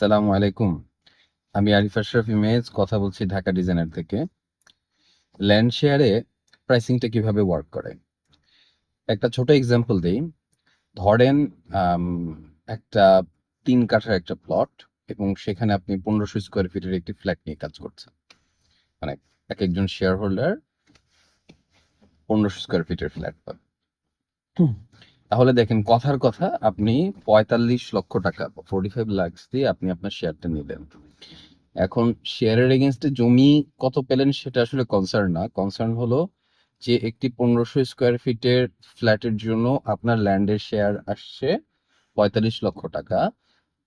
আসসালামু আলাইকুম। আমি আরিফ আশরাফ ইমেজ, কথা বলছি ঢাকা ডিজাইনার থেকে। ল্যান্ড শেয়ারে প্রাইসিংটা কীভাবে ওয়ার্ক করে? একটা ছোট এক্সাম্পল দেই। ধরেন একটা তিন কাঠার একটা প্লট এবং সেখানে আপনি পনেরোশো স্কোয়ার ফিটের একটি ফ্ল্যাট নিয়ে কাজ করছেন। মানে এক একজন শেয়ার হোল্ডার পনেরোশো স্কোয়ার ফিটের ফ্ল্যাট পাবে। তাহলে দেখেন, কথার কথা আপনি পঁয়তাল্লিশ লক্ষ টাকা ফোর্টি ফাইভ লাক্স দিয়ে আপনি আপনার শেয়ারটা নিলেন। এখন শেয়ারের এগেনস্টে জমি কত পেলেন সেটা আসলে কনসার্ন না। কনসার্ন হলো যে একটি পনেরোশো স্কোয়ার ফিটের ফ্ল্যাটের জন্য আপনার ল্যান্ডের শেয়ার আসছে পঁয়তাল্লিশ লক্ষ টাকা।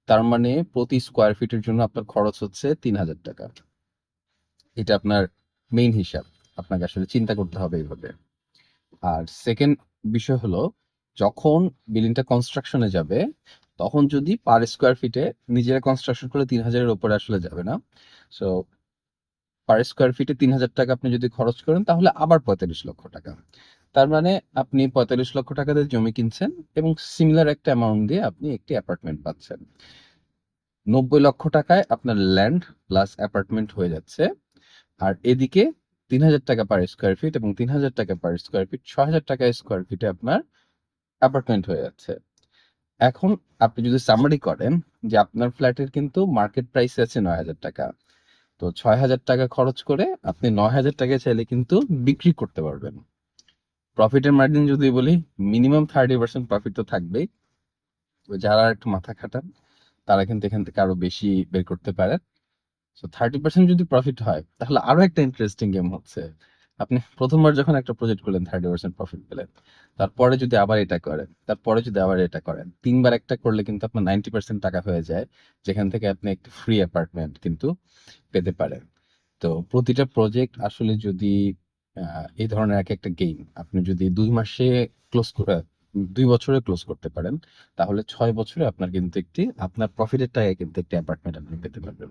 তার মানে প্রতি স্কোয়ার ফিটের জন্য আপনার খরচ হচ্ছে তিন হাজার টাকা। এটা আপনার মেইন হিসাব। আপনাকে আসলে চিন্তা করতে হবে এইভাবে। আর সেকেন্ড বিষয় হলো যখন বিল্ডিংটা কনস্ট্রাকশনে যাবে, তখন যদি পার স্কোয়ার ফিটে নিজেরা কনস্ট্রাকশন করলে তিন হাজারের উপরে আসলে যাবে না। সো পার স্কোয়ার ফিটে তিন হাজার টাকা আপনি যদি খরচ করেন, তাহলে আবার পঁয়তাল্লিশ লক্ষ টাকা। তার মানে আপনি পঁয়তাল্লিশ লক্ষ টাকা দিয়ে জমি কিনছেন এবং সিমিলার একটা অ্যামাউন্ট দিয়ে আপনি একটি অ্যাপার্টমেন্ট পাচ্ছেন। নব্বই লক্ষ টাকায় আপনার ল্যান্ড প্লাস অ্যাপার্টমেন্ট হয়ে যাচ্ছে। আর এদিকে তিন হাজার টাকা পার স্কোয়ার ফিট এবং তিন হাজার টাকা পার স্কোয়ার ফিট ছ হাজার টাকা স্কোয়ার ফিটে আপনার অ্যাপার্টমেন্ট হয়ে যাচ্ছে। এখন আপনি যদি সামারি করেন যে আপনার ফ্ল্যাটের কিন্তু মার্কেট প্রাইস আছে নয় হাজার টাকা, তো ছয় হাজার টাকা খরচ করে আপনি নয় হাজার টাকা চাইলে কিন্তু বিক্রি করতে পারবেন। প্রফিটের মার্জিন যদি বলি মিনিমাম থার্টি পার্সেন্ট প্রফিট তো থাকবেই। তো যারা একটু মাথা খাটান, তারা কিন্তু এখান থেকে আরও বেশি বের করতে পারেন। সো থার্টি পার্সেন্ট যদি প্রফিট হয়, তাহলে আরও একটা ইন্টারেস্টিং গেম হচ্ছে। আপনি প্রথমবার যখন একটা প্রজেক্ট করলেন থার্টি পার্সেন্ট প্রফিট পেলেন, তারপরে যদি আবার এটা করেন, তারপরে যদি আবার এটা করেন, তিনবার একটা করলে কিন্তু আপনার নাইনটি পার্সেন্ট টাকা হয়ে যায়, যেখান থেকে আপনি একটি ফ্রি অ্যাপার্টমেন্ট কিন্তু পেতে পারেন। তো প্রতিটা প্রজেক্ট আসলে যদি এই ধরনের এক একটা গেম আপনি যদি দুই মাসে ক্লোজ করে, দুই বছরে ক্লোজ করতে পারেন, তাহলে ছয় বছরে আপনার কিন্তু একটি, আপনার প্রফিটের টাকায় কিন্তু একটি অ্যাপার্টমেন্ট আপনি পেতে পারবেন।